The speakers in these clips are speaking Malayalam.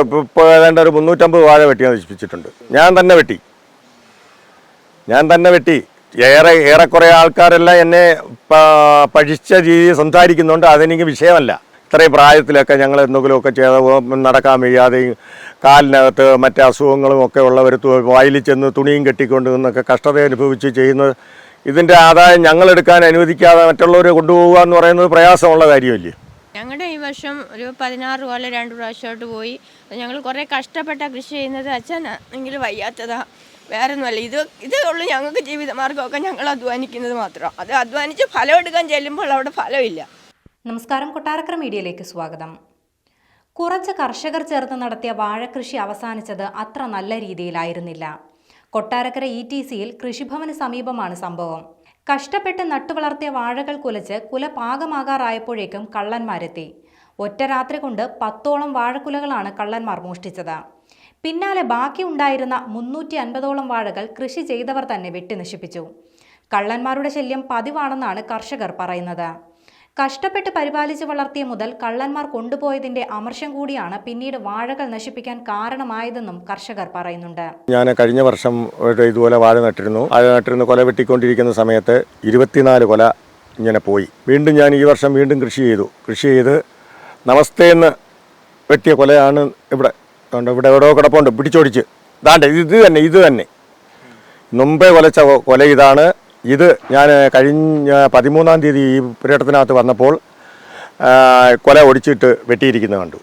ഇപ്പോൾ ഏതാണ്ട് ഒരു മുന്നൂറ്റമ്പത് വാഴ വെട്ടി നശിപ്പിച്ചിട്ടുണ്ട്. ഞാൻ തന്നെ വെട്ടി. ഞാൻ തന്നെ വെട്ടി. ഏറെ ഏറെക്കുറെ ആൾക്കാരെല്ലാം എന്നെ പഠിച്ച രീതി സംസാരിക്കുന്നുണ്ട് അതെനിക്ക് വിഷയമല്ല. ഇത്രയും പ്രായത്തിലൊക്കെ ഞങ്ങൾ എന്തെങ്കിലുമൊക്കെ ചെയ്ത് നടക്കാൻ വയ്യാതെയും കാലിനകത്ത് മറ്റേ അസുഖങ്ങളും ഒക്കെ ഉള്ളവർ വായിൽ ചെന്ന് തുണിയും കെട്ടിക്കൊണ്ട് നിന്നൊക്കെ കഷ്ടത അനുഭവിച്ച് ചെയ്യുന്നത് ഇതിന്റെ ആദായം ഞങ്ങളെടുക്കാൻ അനുവദിക്കാതെ മറ്റുള്ളവരെ കൊണ്ടുപോകുക എന്ന് പറയുന്നത് പ്രയാസമുള്ള കാര്യമല്ലേ? ഞങ്ങളുടെ ഈ വർഷം ഒരു പതിനാറ് കൊല്ലം രണ്ട് പ്രാവശ്യമായിട്ട് പോയി. ഞങ്ങൾ കുറേ കഷ്ടപ്പെട്ട കൃഷി ചെയ്യുന്നത് അച്ഛൻ എങ്കിൽ വയ്യാത്തതാ. വേറെ ഒന്നുമല്ല ഇത് ഇതേ ഉള്ളൂ ഞങ്ങൾക്ക് ജീവിതമാർഗമൊക്കെ ഞങ്ങൾ അധ്വാനിക്കുന്നത് മാത്രം. അത് അധ്വാനിച്ച് ഫലം എടുക്കാൻ ചെല്ലുമ്പോൾ അവിടെ ഫലമില്ല. നമസ്കാരം. കൊട്ടാരക്കര മീഡിയയിലേക്ക് സ്വാഗതം. കുറച്ച് കർഷകർ ചേർന്ന് നടത്തിയ വാഴക്കൃഷി അവസാനിച്ചത് അത്ര നല്ല രീതിയിലായിരുന്നില്ല. കൊട്ടാരക്കര ഇ ടി സിയിൽ കൃഷിഭവന് സമീപമാണ് സംഭവം. കഷ്ടപ്പെട്ട് നട്ടുവളർത്തിയ വാഴകൾ കുലച്ച് കുല പാകമാകാറായപ്പോഴേക്കും കള്ളന്മാരെത്തി. ഒറ്റ രാത്രി കൊണ്ട് പത്തോളം വാഴക്കുലകളാണ് കള്ളന്മാർ മോഷ്ടിച്ചത്. പിന്നാലെ ബാക്കി ഉണ്ടായിരുന്ന മുന്നൂറ്റി അൻപതോളം വാഴകൾ കൃഷി ചെയ്തവർ തന്നെ വെട്ടി നശിപ്പിച്ചു. കള്ളന്മാരുടെ ശല്യം പതിവാണെന്നാണ് കർഷകർ പറയുന്നത്. കഷ്ടപ്പെട്ട് പരിപാലിച്ച് വളർത്തിയ മുതൽ കള്ളന്മാർ കൊണ്ടുപോയതിന്റെ അമർഷം കൂടിയാണ് പിന്നീട് വാഴകൾ നശിപ്പിക്കാൻ കാരണമായതെന്നും കർഷകർ പറയുന്നുണ്ട്. ഞാൻ കഴിഞ്ഞ വർഷം ഇതുപോലെ വാഴ നട്ടിരുന്നു. വാഴ നട്ടിരുന്നു കൊല വെട്ടിക്കൊണ്ടിരിക്കുന്ന സമയത്ത് ഇരുപത്തിനാല് കൊല ഇങ്ങനെ പോയി. വീണ്ടും ഞാൻ ഈ വർഷം വീണ്ടും കൃഷി ചെയ്തു. കൃഷി ചെയ്ത് നമസ്തേ എന്ന് വെട്ടിയ കൊലയാണ് ഇവിടെ ഇവിടെ എവിടെയോ കിടപ്പുണ്ട്. പിടിച്ചോടിച്ച്. ഇതാണ്ട് ഇത് തന്നെ ഇത് തന്നെ. മുമ്പേ കൊലച്ച കൊല ഇതാണ്. ഇത് ഞാൻ കഴിഞ്ഞ പതിമൂന്നാം തീയതി ഈ പര്യടനത്തിനകത്ത് വന്നപ്പോൾ കൊല ഒടിച്ചിട്ട് വെട്ടിയിരിക്കുന്നത് കണ്ടു.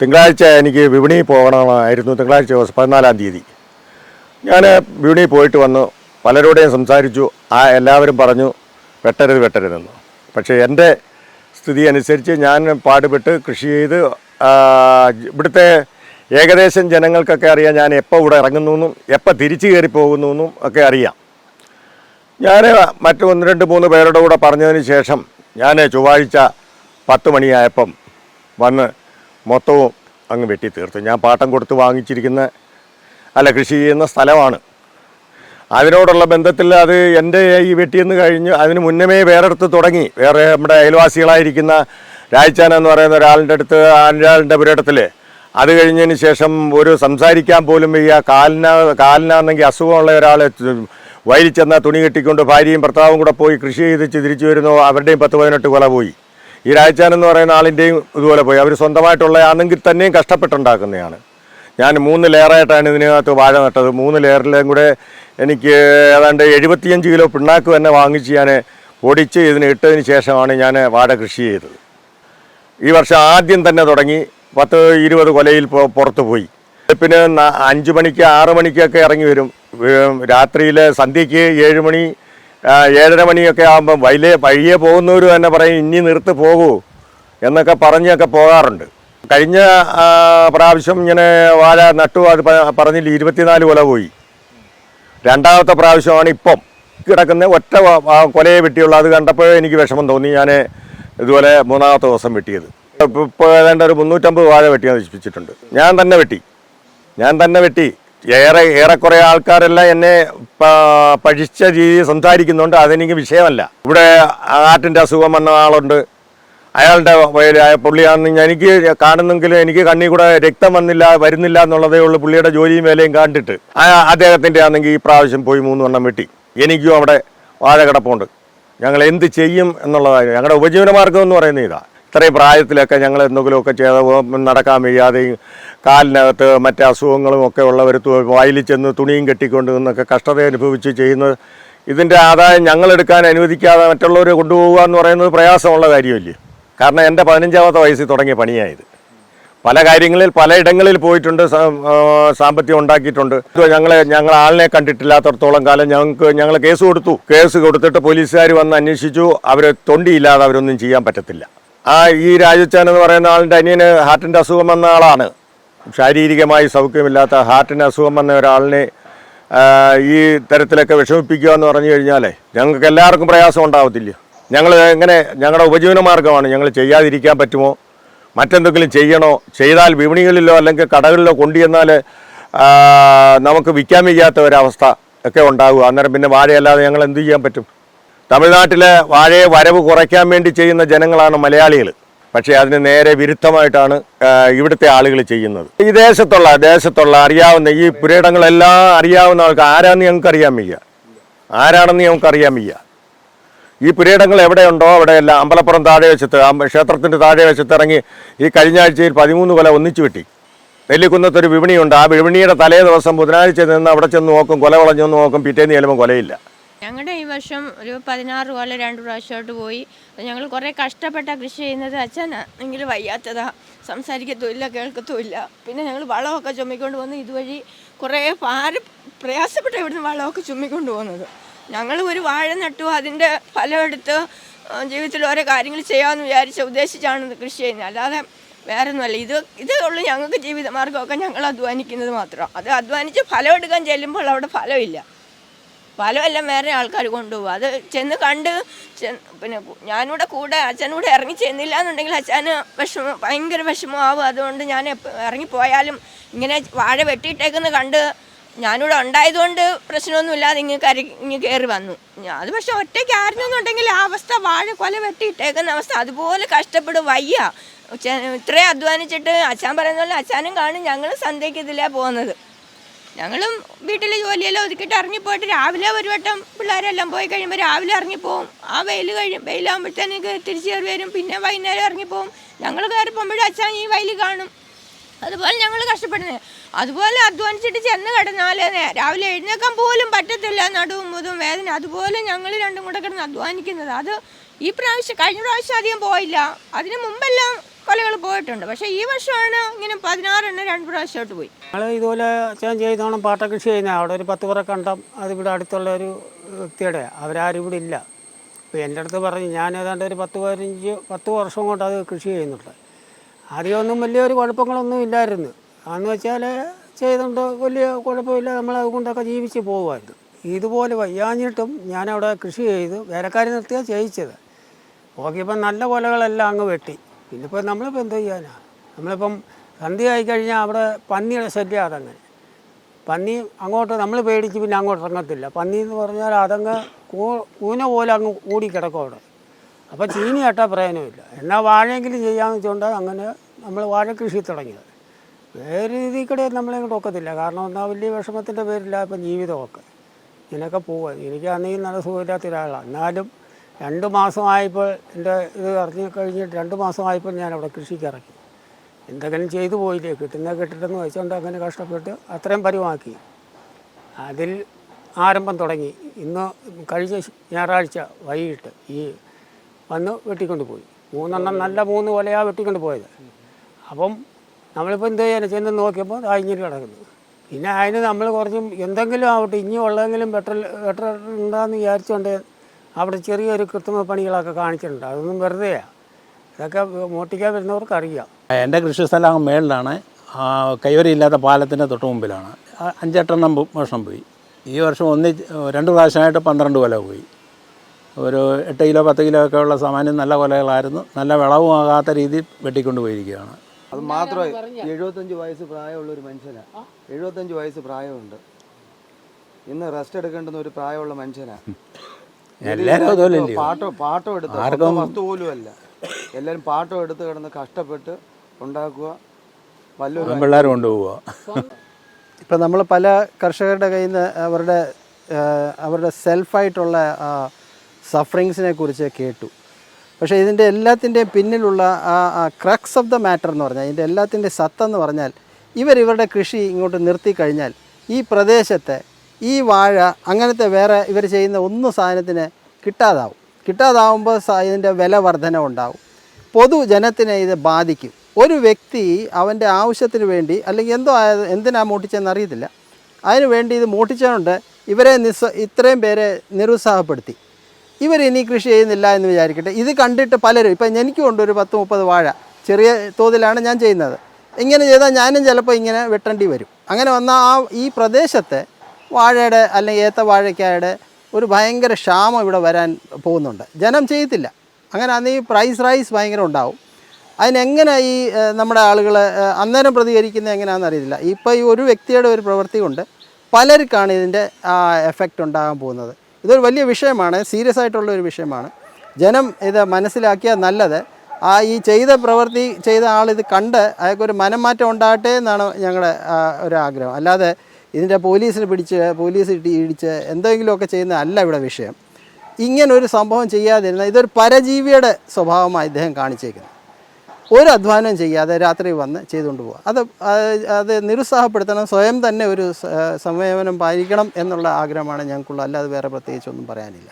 തിങ്കളാഴ്ച എനിക്ക് വിപണിയിൽ പോകണമായിരുന്നു തിങ്കളാഴ്ച പതിനാലാം തീയതി. ഞാൻ വിപണിയിൽ പോയിട്ട് വന്നു പലരോടെയും സംസാരിച്ചു ആ എല്ലാവരും പറഞ്ഞു വെട്ടരുത് വെട്ടരുതെന്ന് പക്ഷേ എന്റെ സ്ഥിതി അനുസരിച്ച് ഞാൻ പാടുപെട്ട് കൃഷി ചെയ്ത് ഇവിടുത്തെ ഏകദേശം ജനങ്ങൾക്കൊക്കെ അറിയാം ഞാൻ എപ്പോൾ ഇവിടെ ഇറങ്ങുന്നു എന്നും എപ്പോൾ തിരിച്ചു കയറി പോകുന്നു എന്നും ഒക്കെ അറിയാം. ഞാൻ മറ്റു ഒന്ന് രണ്ട് മൂന്ന് പേരുടെ കൂടെ പറഞ്ഞതിന് ശേഷം ഞാൻ ചൊവ്വാഴ്ച പത്ത് മണിയായപ്പം വന്ന് മൊത്തവും അങ്ങ് വെട്ടി തീർത്തു ഞാൻ പാട്ടം കൊടുത്ത് വാങ്ങിച്ചിരിക്കുന്ന അല്ല കൃഷി ചെയ്യുന്ന സ്ഥലമാണ്. അതിനോടുള്ള ബന്ധത്തിൽ അത് എന്റെ ഈ വെട്ടിയെന്ന് കഴിഞ്ഞ് അതിന് മുന്നമേ വേറെടുത്ത് തുടങ്ങി. വേറെ നമ്മുടെ അയൽവാസികളായിരിക്കുന്ന രാജച്ചാൻ എന്ന് പറയുന്ന ഒരാളിന്റെ അടുത്ത് ആളിന്റെ പുരയിടത്തിൽ അത് കഴിഞ്ഞതിന് ശേഷം ഒരു സംസാരിക്കാൻ പോലും വയ്യ. കാലിന കാലിനാണെങ്കിൽ അസുഖമുള്ള ഒരാൾ വയലിൽ ചെന്ന തുണി കെട്ടിക്കൊണ്ട് ഭാര്യയും ഭർത്താവും കൂടെ പോയി കൃഷി ചെയ്ത് തിരിച്ചു വരുന്നു. അവരുടെയും പത്ത് പതിനെട്ട് കൊല പോയി. ഈ രാജച്ചാൻ എന്ന് പറയുന്ന ആളിന്റെയും ഇതുപോലെ പോയി. അവർ സ്വന്തമായിട്ടുള്ള ആണെങ്കിൽ തന്നെയും കഷ്ടപ്പെട്ടുണ്ടാക്കുന്നതാണ് ഞാൻ മൂന്ന് ലെയറായിട്ടാണ് ഇതിനകത്ത് വാഴ നട്ടത്. മൂന്ന് ലെയറിലും കൂടെ എനിക്ക് ഏതാണ്ട് എഴുപത്തിയഞ്ച് കിലോ പിണ്ണാക്ക് തന്നെ വാങ്ങിച്ച് ഞാൻ പൊടിച്ച് ഇതിന് ഇട്ടതിന് ശേഷമാണ് ഞാൻ വാഴ കൃഷി ചെയ്തത്. ഈ വർഷം ആദ്യം തന്നെ തുടങ്ങി. പത്ത് ഇരുപത് കൊലയിൽ പുറത്തു പോയി പിന്നെ അഞ്ച് മണിക്ക് ആറ് മണിക്കൊക്കെ ഇറങ്ങി വരും. രാത്രിയിൽ സന്ധ്യയ്ക്ക് ഏഴ് മണി ഏഴര മണിയൊക്കെ ആകുമ്പം വൈലേ വഴിയെ പോകുന്നവർ തന്നെ പറയും ഇനി നിർത്ത് പോകൂ എന്നൊക്കെ പറഞ്ഞൊക്കെ പോകാറുണ്ട്. കഴിഞ്ഞ പ്രാവശ്യം ഇങ്ങനെ വാഴ നട്ടു അത് പറഞ്ഞില്ല ഇരുപത്തിനാല് കൊല പോയി. രണ്ടാമത്തെ പ്രാവശ്യമാണ് ഇപ്പം കിടക്കുന്ന ഒറ്റ കൊലയെ വെട്ടിയുള്ളൂ. അത് കണ്ടപ്പോഴേ എനിക്ക് വിഷമം തോന്നി. ഞാൻ ഇതുപോലെ മൂന്നാമത്തെ ദിവസം വെട്ടിയത്. ഇപ്പോൾ ഏതാണ്ട് ഒരു മുന്നൂറ്റമ്പത് വാഴ വെട്ടി നശിപ്പിച്ചിട്ടുണ്ട് ഞാൻ തന്നെ വെട്ടി. ഞാൻ തന്നെ വെട്ടി. ഏറെ ഏറെക്കുറെ ആൾക്കാരെല്ലാം എന്നെ പഠിച്ച പഴിച്ച രീതി സംസാരിക്കുന്നുണ്ട്. അതെനിക്ക് വിഷയമല്ല. ഇവിടെ ആട്ടിന്റെ അസുഖം വന്ന ആളുണ്ട്. അയാളുടെ പുള്ളിയാണെന്ന് എനിക്ക് കാണുന്നെങ്കിൽ എനിക്ക് കണ്ണി കൂടെ രക്തം വന്നില്ല വരുന്നില്ല എന്നുള്ളതേ ഉള്ളൂ പുള്ളിയുടെ ജോലിയും വേലയും കണ്ടിട്ട്. അദ്ദേഹത്തിന്റെ ആണെങ്കിൽ ഈ പ്രാവശ്യം പോയി മൂന്നെണ്ണം വെട്ടി. എനിക്കും അവിടെ വാഴ കിടപ്പുണ്ട് ഞങ്ങൾ എന്ത് ചെയ്യും എന്നുള്ളതാണ് ഞങ്ങളുടെ ഉപജീവനമാർഗം എന്ന് പറയുന്നത് ഇതാ. ഇത്രയും പ്രായത്തിലൊക്കെ ഞങ്ങൾ എന്തെങ്കിലുമൊക്കെ ചെയ്ത് നടക്കാൻ വയ്യാതെയും കാലിനകത്ത് മറ്റേ അസുഖങ്ങളും ഒക്കെ ഉള്ളവർ വയലിൽ ചെന്ന് തുണിയും കെട്ടിക്കൊണ്ട് നിന്നൊക്കെ കഷ്ടത അനുഭവിച്ച് ചെയ്യുന്നത് ഇതിന്റെ ആദായം ഞങ്ങളെടുക്കാൻ അനുവദിക്കാതെ മറ്റുള്ളവർ കൊണ്ടുപോകുക എന്ന് പറയുന്നത് പ്രയാസമുള്ള കാര്യമല്ലേ? കാരണം എന്റെ പതിനഞ്ചാമത്തെ വയസ്സിൽ തുടങ്ങിയ പണിയായത് പല കാര്യങ്ങളിൽ പലയിടങ്ങളിൽ പോയിട്ടുണ്ട് സാമ്പത്തികം ഉണ്ടാക്കിയിട്ടുണ്ട്. ഞങ്ങൾ ഞങ്ങൾ ആളിനെ കണ്ടിട്ടില്ലാത്തടത്തോളം കാലം ഞങ്ങൾക്ക് ഞങ്ങൾ കേസ് കൊടുത്തു. കേസ് കൊടുത്തിട്ട് പോലീസുകാർ വന്ന് അന്വേഷിച്ചു. അവർ തൊണ്ടിയില്ലാതെ അവരൊന്നും ചെയ്യാൻ പറ്റത്തില്ല. ആ ഈ രാജച്ചാൻ എന്ന് പറയുന്ന ആളിന്റെ അനിയന് ഹാർട്ടിന്റെ അസുഖം വന്ന ആളാണ്. ശാരീരികമായി സൗഖ്യമില്ലാത്ത ഹാർട്ടിന് അസുഖം വന്ന ഒരാളിനെ ഈ തരത്തിലൊക്കെ വിഷമിപ്പിക്കുക എന്ന് പറഞ്ഞു കഴിഞ്ഞാലേ ഞങ്ങൾക്ക് എല്ലാവർക്കും പ്രയാസം ഉണ്ടാവത്തില്ല. ഞങ്ങൾ എങ്ങനെ ഞങ്ങളുടെ ഉപജീവന മാർഗമാണ് ഞങ്ങൾ ചെയ്യാതിരിക്കാൻ പറ്റുമോ? മറ്റെന്തെങ്കിലും ചെയ്യണോ? ചെയ്താൽ വിപണികളിലോ അല്ലെങ്കിൽ കടകളിലോ കൊണ്ടുചെന്നാൽ നമുക്ക് വിൽക്കാൻ വയ്യാത്ത ഒരവസ്ഥ ഒക്കെ ഉണ്ടാകുക അന്നേരം പിന്നെ വാഴയല്ലാതെ ഞങ്ങൾ എന്ത് ചെയ്യാൻ പറ്റും? തമിഴ്നാട്ടിലെ വാഴയെ വരവ് കുറയ്ക്കാൻ വേണ്ടി ചെയ്യുന്ന ജനങ്ങളാണ് മലയാളികൾ. പക്ഷേ അതിന് നേരെ വിരുദ്ധമായിട്ടാണ് ഇവിടുത്തെ ആളുകൾ ചെയ്യുന്നത്. ഈ ദേശത്തുള്ള ദേശത്തുള്ള അറിയാവുന്ന ഈ പുരയിടങ്ങളെല്ലാം അറിയാവുന്ന ആൾക്ക് ആരാണെന്ന് ഞങ്ങൾക്ക് അറിയാൻ വയ്യ. ആരാണെന്ന് ഞങ്ങൾക്ക് അറിയാൻ വയ്യ. ഈ പുരയിടങ്ങൾ എവിടെയുണ്ടോ അവിടെയെല്ലാം അമ്പലപ്പുറം താഴെ വശത്ത് ക്ഷേത്രത്തിന്റെ താഴെ വശത്ത് ഇറങ്ങി ഈ കഴിഞ്ഞ ആഴ്ചയിൽ പതിമൂന്ന് കൊല ഒന്നിച്ചു വെട്ടി. നെല്ലിക്കുന്നത്തൊരു വിപണിയുണ്ട്. ആ വിപണിയുടെ തലേ ദിവസം ബുധനാഴ്ച നിന്ന് അവിടെ ചെന്ന് നോക്കും കൊല വളഞ്ഞു നോക്കും പിറ്റേന്ന് ചെല്ലുമ്പോൾ കൊലയില്ല. ഞങ്ങളുടെ വർഷം ഒരു പതിനാറ് കൊല്ലം രണ്ട് പ്രാവശ്യമായിട്ട് പോയി. ഞങ്ങൾ കുറേ കഷ്ടപ്പെട്ട കൃഷി ചെയ്യുന്നത് അച്ഛൻ എങ്കിൽ വയ്യാത്തതാ. സംസാരിക്കത്തുമില്ല കേൾക്കത്തുമില്ല. പിന്നെ ഞങ്ങൾ വളമൊക്കെ ചുമ്മിക്കൊണ്ട് വന്ന് ഇതുവഴി കുറേ ഭാര പ്രയാസപ്പെട്ട ഇവിടുന്ന് വളമൊക്കെ ചുമ്മിക്കൊണ്ട് പോകുന്നത് ഞങ്ങൾ ഒരു വാഴ നട്ടു അതിന്റെ ഫലമെടുത്ത് ജീവിതത്തിൽ ഓരോ കാര്യങ്ങൾ ചെയ്യാമെന്ന് വിചാരിച്ച ഉദ്ദേശിച്ചാണ് കൃഷി ചെയ്യുന്നത്. അല്ലാതെ വേറെ ഒന്നുമല്ല ഇത് ഇതേ ഉള്ളൂ ഞങ്ങൾക്ക് ജീവിതമാർഗമൊക്കെ ഞങ്ങൾ അധ്വാനിക്കുന്നത് മാത്രം. അത് അധ്വാനിച്ച് ഫലം എടുക്കാൻ ചെല്ലുമ്പോൾ അവിടെ ഫലമില്ല. ഫലമെല്ലാം വേറെ ആൾക്കാർ കൊണ്ടുപോകും. അത് ചെന്ന് കണ്ട് പിന്നെ ഞാനിവിടെ കൂടെ അച്ഛനൂടെ ഇറങ്ങി ചെന്നില്ല എന്നുണ്ടെങ്കിൽ അച്ഛന് വിഷമം ഭയങ്കര വിഷമമാവും. അതുകൊണ്ട് ഞാൻ ഇറങ്ങിപ്പോയാലും ഇങ്ങനെ വാഴ വെട്ടിയിട്ടേക്കെന്ന് കണ്ട് ഞാനിവിടെ ഉണ്ടായതുകൊണ്ട് പ്രശ്നമൊന്നുമില്ലാതെ ഇങ്ങ് കരി ഇങ്ങ് കയറി വന്നു. അത് പക്ഷെ ഒറ്റയ്ക്ക് ആയിരുന്നെന്നുണ്ടെങ്കിൽ ആ അവസ്ഥ വാഴ കൊല വെട്ടിയിട്ടേക്കുന്ന അവസ്ഥ അതുപോലെ കഷ്ടപ്പെടും വയ്യ. ഇത്രയും അധ്വാനിച്ചിട്ട് അച്ഛൻ പറയുന്ന പോലെ അച്ഛനും കാണും ഞങ്ങൾ സന്ധ്യയ്ക്ക് ഇതിലാണ് പോകുന്നത്. ഞങ്ങളും വീട്ടിലെ ജോലിയെല്ലാം ഒതുക്കിയിട്ട് ഇറങ്ങിപ്പോയിട്ട് രാവിലെ ഒരു വട്ടം പിള്ളേരെല്ലാം പോയി കഴിയുമ്പോൾ രാവിലെ ഇറങ്ങിപ്പോവും. ആ വെയിൽ കഴിയും വെയിലാകുമ്പോഴത്തേനേക്ക് തിരിച്ചു കയറി വരും. പിന്നെ വൈകുന്നേരം ഇറങ്ങിപ്പോവും. ഞങ്ങൾ കയറി പോകുമ്പോഴും അച്ഛൻ ഈ വയലിൽ കാണും. അതുപോലെ ഞങ്ങൾ കഷ്ടപ്പെടുന്നത്. അതുപോലെ അധ്വാനിച്ചിട്ട് ചെന്ന് കിടന്നാൽ രാവിലെ എഴുന്നേക്കാൻ പോലും പറ്റത്തില്ല. നടുവും മുതും വേദന. അതുപോലെ ഞങ്ങൾ രണ്ടും കൂടെ കിടന്ന് അധ്വാനിക്കുന്നത്. അത് ഈ പ്രാവശ്യം കഴിഞ്ഞ പ്രാവശ്യം അധികം പോയില്ല. അതിന് മുമ്പെല്ലാം കൊലകൾ പോയിട്ടുണ്ട്. പക്ഷേ ഈ വർഷമാണ് ഇങ്ങനെ പതിനാറെണ്ണം രണ്ട് പ്രാവശ്യമായിട്ട് പോയി. ഞങ്ങൾ ഇതുപോലെ ഞാൻ ചെയ്തോണം പാട്ട കൃഷി ചെയ്യുന്ന അവിടെ ഒരു പത്ത് പുറ കണ്ടം അതിവിടെ അടുത്തുള്ള ഒരു വ്യക്തിയുടെ അവരാരും ഇവിടെ ഇല്ല. അപ്പോൾ എന്റെ അടുത്ത് പറഞ്ഞു ഞാൻ ഏതാണ്ട് ഒരു പത്ത് പതിനഞ്ച് പത്ത് വർഷം കൊണ്ട് അത് കൃഷി ചെയ്യുന്നുണ്ട്. ആദ്യമൊന്നും വലിയൊരു കുഴപ്പങ്ങളൊന്നും ഇല്ലായിരുന്നു. അതെന്ന് വെച്ചാൽ ചെയ്തുകൊണ്ട് വലിയ കുഴപ്പമില്ല. നമ്മൾ അതുകൊണ്ടൊക്കെ ജീവിച്ച് പോകുമായിരുന്നു ഇതുപോലെ വയ്യാഞ്ഞിട്ടും ഞാനവിടെ കൃഷി ചെയ്തു വേലക്കാരി നിർത്തിയാണ് ചെയ്യിച്ചത്. നോക്കിയപ്പോൾ നല്ല കൊലകളെല്ലാം അങ്ങ് വെട്ടി. പിന്നെ ഇപ്പം നമ്മളിപ്പോൾ എന്താ ചെയ്യാനാ? നമ്മളിപ്പം ആയി കഴിഞ്ഞാൽ അവിടെ പന്നിയുടെ ശല്യം അതങ്ങനെ പന്നി അങ്ങോട്ട് നമ്മൾ പേടിച്ച് പിന്നെ അങ്ങോട്ട് ഇറങ്ങത്തില്ല. പന്നി എന്ന് പറഞ്ഞാൽ അതങ്ങ് കൂന പോലെ അങ്ങ് കൂടി കിടക്കും അവിടെ. അപ്പോൾ ചീനി കേട്ടാൽ പ്രയോജനമില്ല. എന്നാൽ വാഴയെങ്കിലും ചെയ്യാമെന്ന് വെച്ചുകൊണ്ട് അങ്ങനെ നമ്മൾ വാഴ കൃഷി തുടങ്ങിയത്. വേറെ രീതിയിൽ കൂടെ നമ്മളെ ഇങ്ങോട്ട് ഒക്കത്തില്ല. കാരണം എന്നാൽ വലിയ വിഷമത്തിന്റെ പേരില്ല ഇപ്പം ജീവിതമൊക്കെ. ഇങ്ങനെയൊക്കെ പോവുക അന്നേ നല്ല സുഖമില്ലാത്ത ഒരാളാണ് എന്നാലും രണ്ട് മാസമായപ്പോൾ എന്റെ ഇത് ഇറങ്ങി കഴിഞ്ഞിട്ട് രണ്ട് മാസമായപ്പോൾ ഞാൻ അവിടെ കൃഷിക്ക് ഇറങ്ങി എന്തെങ്കിലും ചെയ്തു പോയില്ലേ കിട്ടുന്ന കിട്ടട്ടെന്ന് വെച്ചുകൊണ്ട് അങ്ങനെ കഷ്ടപ്പെട്ട് അത്രയും പരിവാക്കി. അതിൽ ആരംഭം തുടങ്ങി. ഇന്ന് കഴിഞ്ഞ ഞായറാഴ്ച വൈകിട്ട് ഈ വന്ന് വെട്ടിക്കൊണ്ട് പോയി. മൂന്നെണ്ണം നല്ല മൂന്ന് കൊലയാണ് വെട്ടിക്കൊണ്ട് പോയത്. അപ്പം നമ്മളിപ്പോൾ എന്ത് ചെയ്യാൻ ചെന്ന് നോക്കിയപ്പോൾ ഇങ്ങനെ കിടക്കുന്നു. പിന്നെ അതിന് നമ്മൾ കുറച്ച് എന്തെങ്കിലും ആവട്ടെ ഇനി ഉള്ളതെങ്കിലും വെട്ടൽ വെട്ടുണ്ടെന്ന് വിചാരിച്ചുകൊണ്ട് അവിടെ ചെറിയൊരു കൃത്രിമ പണികളൊക്കെ കാണിച്ചിട്ടുണ്ട്. അതൊന്നും വെറുതെയാണ് ഇതൊക്കെ മോട്ടിക്കാൻ വരുന്നവർക്ക് അറിയാം എന്റെ കൃഷിസ്ഥലം മേളിലാണ്. കൈവരി കൈവരിയില്ലാത്ത പാലത്തിന്റെ തൊട്ട് മുമ്പിലാണ്. അഞ്ചെട്ടെണ്ണം വർഷം പോയി. ഈ വർഷം ഒന്നി രണ്ട് പ്രാവശ്യമായിട്ട് പന്ത്രണ്ട് കൊല പോയി. ഒരു എട്ട് കിലോ പത്ത് കിലോ ഒക്കെ ഉള്ള സാമാന്യം നല്ല കൊലകളായിരുന്നു. നല്ല വിളവും ആകാത്ത രീതി വെട്ടിക്കൊണ്ട് പോയിരിക്കുകയാണ്. അത് മാത്രമേ എഴുപത്തഞ്ച് വയസ്സ് പ്രായമുള്ള ഒരു മനുഷ്യനാണ് എഴുപത്തഞ്ച് വയസ്സ് പ്രായമുണ്ട്. ഇന്ന് റെസ്റ്റ് എടുക്കേണ്ടുന്ന ഒരു പ്രായമുള്ള മനുഷ്യനാണ് എല്ലാവരും അതുപോലെ പാട്ടോ പാട്ടോ എടുത്ത് ആർക്കും- വസ്തു പോലും അല്ല. എല്ലാവരും പാട്ടോ എടുത്ത് കിടന്ന് കഷ്ടപ്പെട്ട് ഉണ്ടാക്കുക. വല്ലൊരു പിള്ളേർ കൊണ്ടുപോവുക. ഇപ്പം നമ്മൾ പല കർഷകരുടെ കയ്യിൽ നിന്ന് അവരുടെ അവരുടെ സെൽഫായിട്ടുള്ള സഫറിങ്സിനെ കുറിച്ച് കേട്ടു. പക്ഷേ ഇതിന്റെ എല്ലാത്തിന്റെയും പിന്നിലുള്ള ആ ക്രക്സ് ഓഫ് ദ മാറ്റർ എന്ന് പറഞ്ഞാൽ ഇതിന്റെ എല്ലാത്തിന്റെ സത്തെന്ന് പറഞ്ഞാൽ ഇവർ ഇവരുടെ കൃഷി ഇങ്ങോട്ട് നിർത്തി കഴിഞ്ഞാൽ ഈ പ്രദേശത്തെ ഈ വാഴ അങ്ങനത്തെ വേറെ ഇവർ ചെയ്യുന്ന ഒന്നും സാധനത്തിന് കിട്ടാതാവും. കിട്ടാതാവുമ്പോൾ ഇതിന്റെ വില വർധന ഉണ്ടാവും പൊതുജനത്തിനെ ഇത് ബാധിക്കും. ഒരു വ്യക്തി അവന്റെ ആവശ്യത്തിന് വേണ്ടി അല്ലെങ്കിൽ എന്തോ ആയത് എന്തിനാ മോട്ടിച്ചതെന്ന് അറിയത്തില്ല. അതിനു വേണ്ടി ഇത് മോട്ടിച്ചതുകൊണ്ട് ഇവരെ നിസ്സ ഇത്രയും പേരെ നിരുത്സാഹപ്പെടുത്തി. ഇവരിനി കൃഷി ചെയ്യുന്നില്ല എന്ന് വിചാരിക്കട്ടെ. ഇത് കണ്ടിട്ട് പലരും ഇപ്പം എനിക്കും ഉണ്ട് ഒരു പത്ത് മുപ്പത് വാഴ. ചെറിയ തോതിലാണ് ഞാൻ ചെയ്യുന്നത്. ഇങ്ങനെ ചെയ്താൽ ഞാനും ചിലപ്പോൾ ഇങ്ങനെ വെട്ടേണ്ടി വരും. അങ്ങനെ വന്നാൽ ആ ഈ പ്രദേശത്തെ വാഴയുടെ അല്ലെങ്കിൽ ഏത്ത വാഴയ്ക്കായുടെ ഒരു ഭയങ്കര ക്ഷാമം ഇവിടെ വരാൻ പോകുന്നുണ്ട്. ജനം ചെയ്യത്തില്ല. അങ്ങനെ അന്ന് ഈ പ്രൈസ് റൈസ് ഭയങ്കര ഉണ്ടാവും. അതിനെങ്ങനെ ഈ നമ്മുടെ ആളുകൾ അന്നേരം പ്രതികരിക്കുന്നത് എങ്ങനെയാണെന്ന് അറിയില്ല ഇപ്പോൾ ഈ ഒരു വ്യക്തിയുടെ ഒരു പ്രവൃത്തി കൊണ്ട് പലർക്കാണ് ഇതിന്റെ എഫക്റ്റ് ഉണ്ടാകാൻ പോകുന്നത്. ഇതൊരു വലിയ വിഷയമാണ്. സീരിയസ് ആയിട്ടുള്ള ഒരു വിഷയമാണ്. ജനം ഇത് മനസ്സിലാക്കിയാൽ നല്ലത്. ആ ഈ ചെയ്ത പ്രവൃത്തി ചെയ്ത ആൾ ഇത് കണ്ട് അയാൾക്കൊരു മനംമാറ്റം ഉണ്ടാകട്ടെ എന്നാണ് ഞങ്ങളുടെ ഒരു ആഗ്രഹം. അല്ലാതെ ഇതിന്റെ പോലീസിനെ പിടിച്ച് പോലീസ് ഇടിച്ച് എന്തെങ്കിലുമൊക്കെ ചെയ്യുന്ന അല്ല ഇവിടെ വിഷയം. ഇങ്ങനൊരു സംഭവം ചെയ്യാതിരുന്ന ഇതൊരു പരജീവിയുടെ സ്വഭാവമായി ഇദ്ദേഹം കാണിച്ചേക്കുന്നത്. ഒരു അധ്വാനം ചെയ്യാതെ രാത്രി വന്ന് ചെയ്തുകൊണ്ട് പോകുക അത് അത് നിരുത്സാഹപ്പെടുത്തണം സ്വയം തന്നെ ഒരു സംയമനം പാലിക്കണം എന്നുള്ള ആഗ്രഹമാണ് ഞങ്ങൾക്കുള്ളത്. അല്ലാതെ വേറെ പ്രത്യേകിച്ചൊന്നും പറയാനില്ല.